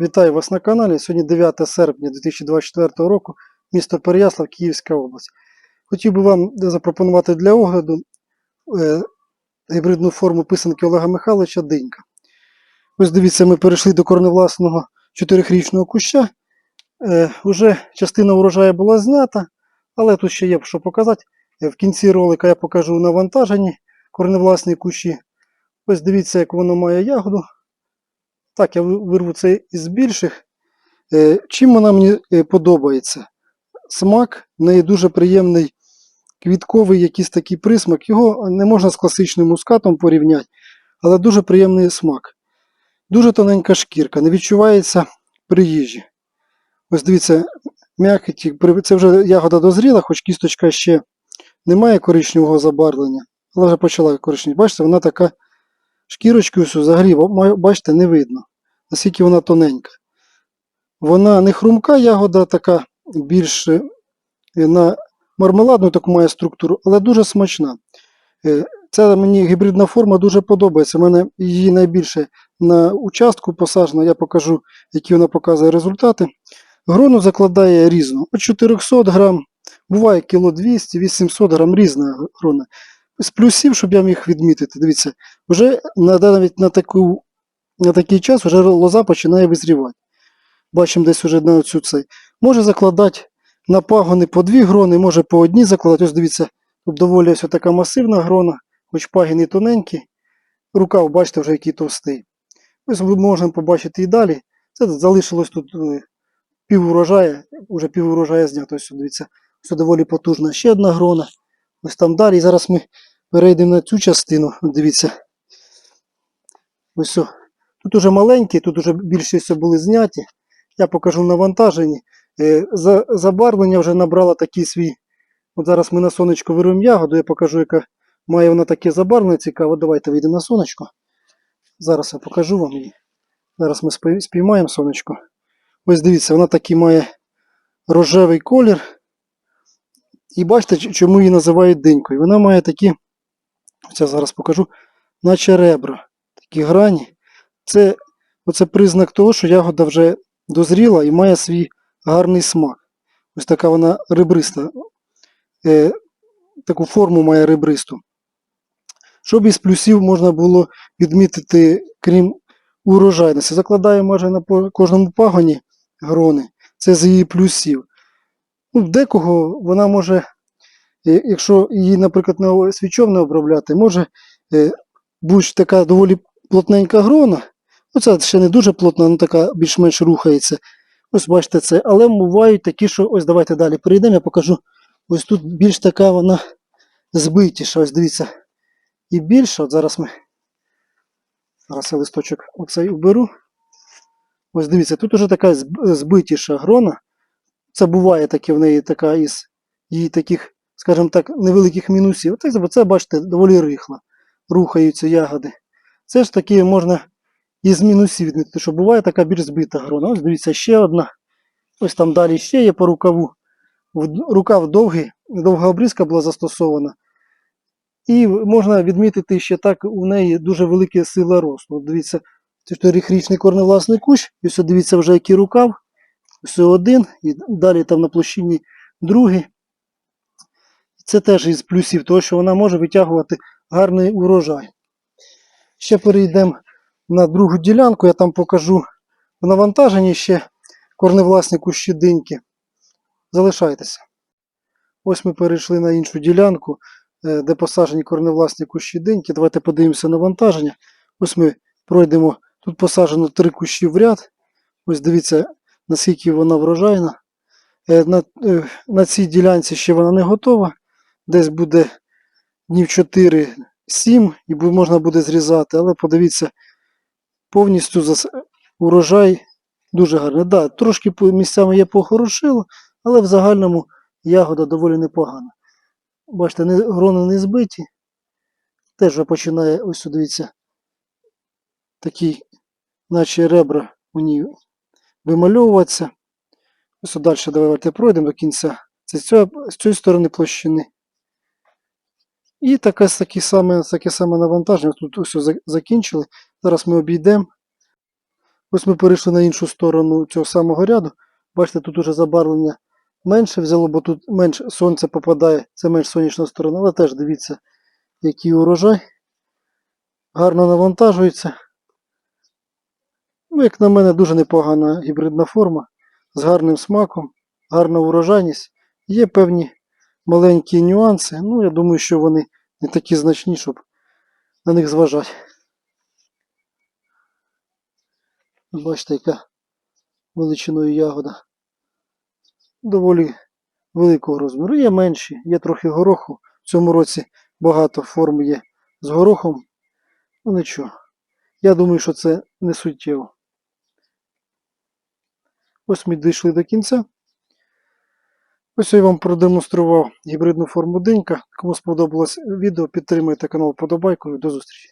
Вітаю вас на каналі. Сьогодні 9 серпня 2024 року, місто Переяслав, Київська область. Хотів би вам запропонувати для огляду е, гібридну форму писанки Олега Михайловича Динька. Ось дивіться, ми перейшли до корневласного 4-річного куща. Е, уже частина урожаю була знята, але тут ще є що показати. Е, В кінці ролика я покажу навантажені корневласні кущі. Ось дивіться, як воно має ягоду. Так, я вирву це із більших. Е, Чим вона мені е, подобається? Смак в неї дуже приємний квітковий якийсь такий присмак. Його не можна з класичним мускатом порівняти, але дуже приємний смак. Дуже тоненька шкірка, не відчувається при їжі. Ось дивіться, м'якіті, при- це вже ягода дозріла, хоч кісточка ще не має коричневого забарвлення, але вже почала коричневі. Бачите, вона така шкірочкою всю взагалі, бачите, не видно, наскільки вона тоненька. Вона не хрумка ягода, така більш е, на мармеладну таку має структуру, але дуже смачна. Е, Ця мені гібридна форма дуже подобається. У мене її найбільше на участку посаджено. Я покажу, які вона показує результати. Грону закладає різну. От 400 грам, буває кіло 200, 800 грам різна грона. З плюсів, щоб я міг відмітити, дивіться, вже на, навіть на, таку, на такий час вже лоза починає визрівати. Бачимо десь вже на цю цей. Може закладати на пагони по дві грони, може по одній закладати. Ось дивіться, тут доволі ось така масивна грона, хоч пагін і тоненький. Рукав, бачите, вже який товстий. Ось ми можемо побачити і далі. Це залишилось тут е, пів урожая, вже пів урожая знято. Ось дивіться, ось доволі потужна ще одна грона. Ось там далі. І зараз ми перейдемо на цю частину. Дивіться. Ось. о. Тут уже маленькі, тут уже більшість були зняті. Я покажу навантажені. Е, Забарвлення вже набрала такий свій. От зараз ми на сонечко вирвемо ягоду, я покажу, яка має вона таке забарвлення цікаве. Давайте вийдемо на сонечко. Зараз я покажу вам її. Зараз ми спіймаємо сонечко. Ось дивіться, вона такий має рожевий колір. І бачите, чому її називають динькою. Вона має такі, я зараз покажу, наче ребра, такі грані. Це, оце признак того, що ягода вже дозріла і має свій гарний смак. Ось така вона ребриста. Е, таку форму має ребристу. Щоб із плюсів можна було відмітити, крім урожайності. Закладаю майже на кожному пагоні грони. Це з її плюсів. Ну, декого вона може, якщо її, наприклад, на свічов не обробляти, може е, бути така доволі плотненька грона. Оця ще не дуже плотна, вона така більш-менш рухається. Ось бачите це. Але бувають такі, що ось давайте далі перейдемо, я покажу. Ось тут більш така вона збитіша. Ось дивіться. І більше. От зараз ми. Зараз я листочок оцей уберу. Ось дивіться, тут уже така збитіша грона. Це буває таке в неї така із її таких, скажімо так, невеликих мінусів. Бо це, бачите, доволі рихло. Рухаються ягоди. Це ж таки можна із мінусів відмітити, що буває така більш збита грона. Ось дивіться, ще одна. Ось там далі ще є по рукаву. Рукав довгий, довга обрізка була застосована. І можна відмітити ще так, у неї дуже велика сила росту. От дивіться, це чотирирічний корневласний кущ. І ось дивіться вже який рукав. Ось один, і далі там на площині другий. Це теж із плюсів, того, що вона може витягувати гарний урожай. Ще перейдемо на другу ділянку, я там покажу в навантаженні ще корневласні кущі. Залишайтеся. Ось ми перейшли на іншу ділянку, е, де посаджені корневласні кущі диньки. Давайте подивимося навантаження. Ось ми пройдемо. Тут посаджено три кущі в ряд. Ось дивіться, наскільки вона врожайна. Е, На, е, на цій ділянці ще вона не готова. Десь буде днів 4-7 і можна буде зрізати. Але подивіться, повністю урожай дуже гарний. Да, трошки місцями є похорошило, але в загальному ягода доволі непогана. Бачите, не, грони не збиті. Теж починає, ось дивіться, такі, наче ребра у ній вимальовуватися. Ось далі давайте пройдемо до кінця. Це з цієї сторони площини. І таке, таке, саме, таке саме навантаження. Тут все закінчили. Зараз ми обійдемо. Ось ми перейшли на іншу сторону цього самого ряду. Бачите, тут уже забарвлення менше взяло, бо тут менше сонце попадає, це менш сонячна сторона, але теж дивіться, який урожай. Гарно навантажується. Ну, як на мене, дуже непогана гібридна форма з гарним смаком, гарна урожайність. Є певні маленькі нюанси. Ну, я думаю, що вони не такі значні, щоб на них зважати. Бачите, яка величиною ягода. Доволі великого розміру. Є менші, є трохи гороху. В цьому році багато форм є з горохом. Ну нічого. Я думаю, що це не суттєво. Ось ми дійшли до кінця. Ось я вам продемонстрував гібридну форму денька. Кому сподобалось відео, підтримайте канал подобайкою. До зустрічі.